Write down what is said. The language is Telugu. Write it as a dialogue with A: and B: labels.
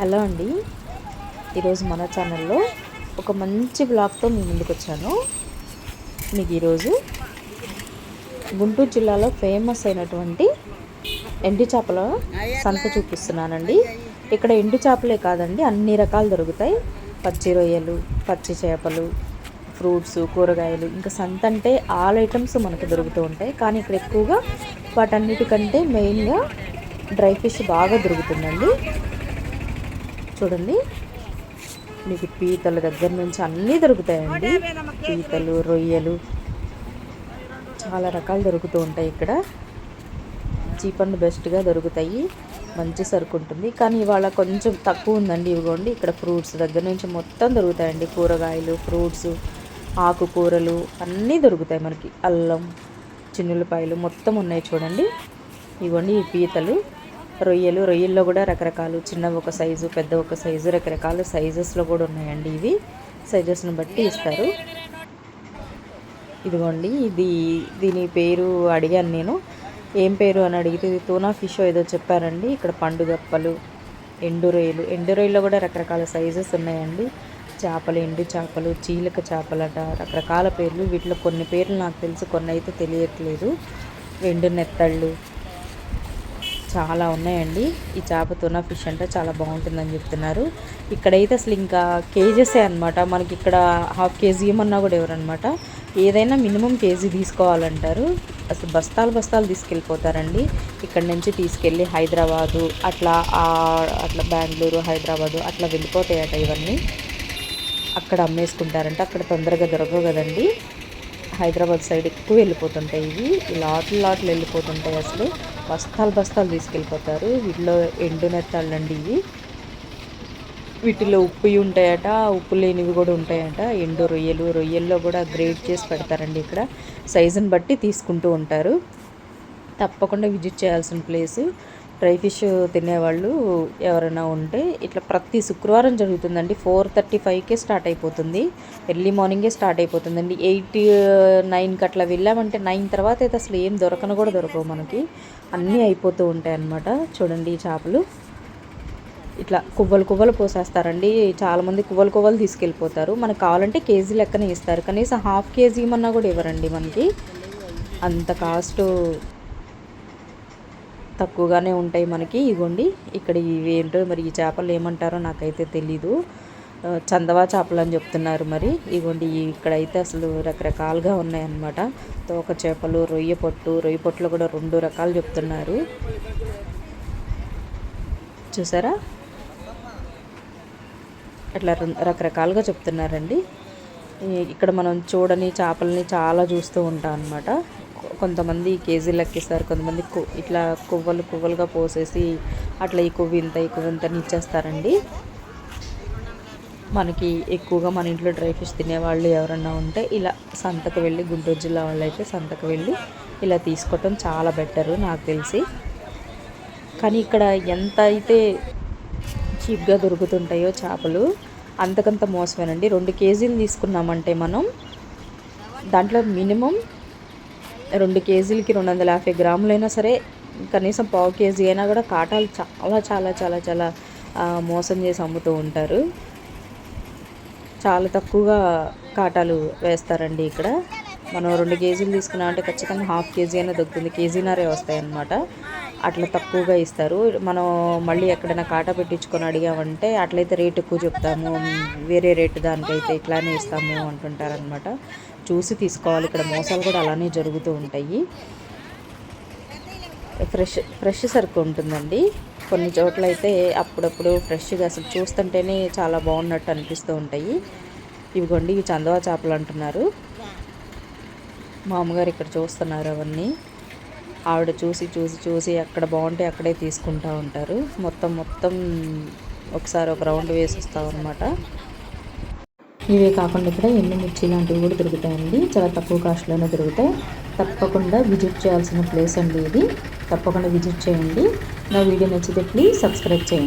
A: హలో అండి. ఈరోజు మన ఛానల్లో ఒక మంచి బ్లాగ్తో మీ ముందుకు వచ్చాను. మీకు ఈరోజు గుంటూరు జిల్లాలో ఫేమస్ అయినటువంటి ఎండు చేపల సంత చూపిస్తున్నానండి. ఇక్కడ ఎండు చేపలే కాదండి అన్ని రకాలు దొరుకుతాయి. పచ్చి రొయ్యలు పచ్చి చేపలు ఫ్రూట్స్ కూరగాయలు ఇంకా సంత అంటే ఆల్ ఐటమ్స్ మనకు దొరుకుతూ ఉంటాయి. కానీ ఇక్కడ ఎక్కువగా వాటన్నిటికంటే మెయిన్గా డ్రై ఫిష్ బాగా దొరుకుతుందండి. చూడండి. మీకు పీతల దగ్గర నుంచి అన్నీ దొరుకుతాయండి. పీతలు రొయ్యలు చాలా రకాలు దొరుకుతూ ఉంటాయి ఇక్కడ. చీప్ అండ్ బెస్ట్గా దొరుకుతాయి. మంచి సరుకు ఉంటుంది. కానీ ఇవాళ కొంచెం తక్కువ ఉందండి ఇవ్వండి. ఇక్కడ ఫ్రూట్స్ దగ్గర నుంచి మొత్తం దొరుకుతాయండి. కూరగాయలు ఫ్రూట్స్ ఆకుకూరలు అన్నీ దొరుకుతాయి మనకి. అల్లం చిన్నులపాయలు మొత్తం ఉన్నాయి చూడండి. ఇవ్వండి ఈ పీతలు. రొయ్యలు. రొయ్యల్లో కూడా రకరకాలు చిన్న ఒక సైజు పెద్ద ఒక సైజు రకరకాల సైజెస్లో కూడా ఉన్నాయండి ఇవి. సైజెస్ని బట్టి ఇస్తారు. ఇదిగోండి ఇది దీని పేరు అడిగాను నేను. ఏం పేరు అని అడిగితే ఇది తూనా ఫిష్ ఏదో చెప్పారండి. ఇక్కడ పండుగప్పలు ఎండు రొయ్యలు ఎండు రొయ్యలో కూడా రకరకాల సైజెస్ ఉన్నాయండి. చేపలు ఎండు చేపలు చీలక చేపలట రకరకాల పేర్లు. వీటిలో కొన్ని పేర్లు నాకు తెలుసు కొన్ని అయితే తెలియట్లేదు. ఎండు నెత్తళ్ళు చాలా ఉన్నాయండి. ఈ చేప తునా ఫిష్ అంటే చాలా బాగుంటుందని చెప్తున్నారు. ఇక్కడైతే అసలు ఇంకా కేజెసే అనమాట మనకి ఇక్కడ హాఫ్ కేజీ ఏమన్నా కూడా ఎవరనమాట ఏదైనా మినిమం కేజీ తీసుకోవాలంటారు. అసలు బస్తాలు బస్తాలు తీసుకెళ్ళిపోతారండి. ఇక్కడ నుంచి తీసుకెళ్ళి హైదరాబాదు అట్లా అట్లా బెంగళూరు హైదరాబాదు అట్లా వెళ్ళిపోతాయట ఇవన్నీ. అక్కడ అమ్మేసుకుంటారంట. అక్కడ తొందరగా దొరకవు కదండి. హైదరాబాద్ సైడ్ ఎక్కువ వెళ్ళిపోతుంటాయి ఇవి. లాట్లు లాట్లు వెళ్ళిపోతుంటాయి అసలు. బస్తాలు బస్తాలు తీసుకెళ్ళిపోతారు. వీటిలో ఎండు నెత్తాళ్ళండి ఇవి. వీటిలో ఉప్పు ఉంటాయట. ఉప్పు లేనివి కూడా ఉంటాయట. ఎండు రొయ్యలు. రొయ్యల్లో కూడా గ్రేడ్ చేసి పెడతారండి ఇక్కడ. సైజుని బట్టి తీసుకుంటూ ఉంటారు. తప్పకుండా విజిట్ చేయాల్సిన ప్లేసు డ్రై ఫిష్ తినేవాళ్ళు ఎవరైనా ఉంటే ఇట్లా ప్రతి శుక్రవారం జరుగుతుందండి. ఫోర్ థర్టీ ఫైవ్కే స్టార్ట్ అయిపోతుంది. ఎర్లీ మార్నింగే స్టార్ట్ అయిపోతుందండి. ఎయిట్ నైన్కి అట్లా వెళ్ళామంటే నైన్ తర్వాత అయితే అసలు ఏం దొరకను కూడా దొరకవు మనకి. అన్నీ అయిపోతూ ఉంటాయి అన్నమాట. చూడండి ఈ చేపలు. ఇట్లా కువ్వలు కువ్వలు పోసేస్తారండి. చాలామంది కువ్వలు కువ్వలు తీసుకెళ్ళిపోతారు. మనకు కావాలంటే కేజీ లెక్కనే ఇస్తారు. కనీసం హాఫ్ కేజీ ఇవ్వమన్నా కూడా ఇవ్వరండి మనకి. అంత కాస్ట్ తక్కువగానే ఉంటాయి మనకి. ఇగోండి ఇక్కడ ఇవి ఏంటో మరి ఈ చేపలు ఏమంటారో నాకైతే తెలీదు. చందవా చేపలు అని చెప్తున్నారు మరి. ఇగోండి ఇక్కడైతే అసలు రకరకాలుగా ఉన్నాయన్నమాట. తోక చేపలు రొయ్య పొట్టు రొయ్య పొట్టులో కూడా రెండు రకాలు చెప్తున్నారు. చూసారా? అట్లా రకరకాలుగా చెప్తున్నారండి. ఇక్కడ మనం చూడని చేపల్ని చాలా చూస్తూ ఉంటాం అనమాట కొంతమంది కేజీలు లెక్కిస్తారు కొంతమంది ఇట్లా కొవ్వలు కొవ్వలుగా పోసేసి అట్లా ఈ కొవ్వు ఇంత ఈ కొవ్వు ఇంత ఇచ్చేస్తారండి. మనకి ఎక్కువగా మన ఇంట్లో డ్రై ఫిష్ తినేవాళ్ళు ఎవరన్నా ఉంటే ఇలా సంతకు వెళ్ళి గుంటూరు జిల్లా వాళ్ళు అయితే సంతకు వెళ్ళి ఇలా తీసుకోవటం చాలా బెటరు నాకు తెలిసి. కానీ ఇక్కడ ఎంత అయితే చీప్గా దొరుకుతుంటాయో చేపలు అంతకంత మోసమేనండి. రెండు కేజీలు తీసుకున్నామంటే మనం దాంట్లో మినిమం రెండు కేజీలకి రెండు వందల యాభై గ్రాములైనా సరే కనీసం పావు కేజీ అయినా కూడా కాటాలు చాలా చాలా చాలా చాలా మోసం చేసి అమ్ముతూ ఉంటారు. చాలా తక్కువగా కాటాలు వేస్తారండి ఇక్కడ. మనం రెండు కేజీలు తీసుకున్నాం అంటే ఖచ్చితంగా హాఫ్ కేజీ అయినా దొరుకుతుంది కేజీనరే వస్తాయన్నమాట. అట్లా తక్కువగా ఇస్తారు. మనం మళ్ళీ ఎక్కడైనా కాటా పెట్టించుకొని అడిగామంటే అట్లయితే రేట్ ఎక్కువ చెప్తాము. వేరే రేటు దానికైతే ఇట్లానే ఇస్తాము అంటుంటారనమాట చూసి తీసుకోవాలి. ఇక్కడ మోసాలు కూడా అలానే జరుగుతూ ఉంటాయి. ఫ్రెష్ ఫ్రెష్ సరుకు ఉంటుందండి. కొన్ని చోట్ల అయితే అప్పుడప్పుడు ఫ్రెష్గా అసలు చూస్తుంటేనే చాలా బాగున్నట్టు అనిపిస్తూ ఉంటాయి. ఇవిగోండి ఇవి చందవా చేపలు అంటున్నారు. మా అమ్మగారు ఇక్కడ చూస్తున్నారు అవన్నీ. ఆవిడ చూసి చూసి చూసి ఎక్కడ బాగుంటే అక్కడే తీసుకుంటూ ఉంటారు. మొత్తం మొత్తం ఒకసారి ఒక రౌండ్ వేసి అనమాట ఇవే కాకుండా ఇక్కడ మిర్చి లాంటివి కూడా దొరుకుతాయండి. చాలా తక్కువ కాస్ట్లోనే దొరుకుతాయి. తప్పకుండా విజిట్ చేయాల్సిన ప్లేస్ అండి ఇది. తప్పకుండా విజిట్ చేయండి. నా వీడియో నచ్చితే ప్లీజ్ సబ్స్క్రైబ్ చేయండి.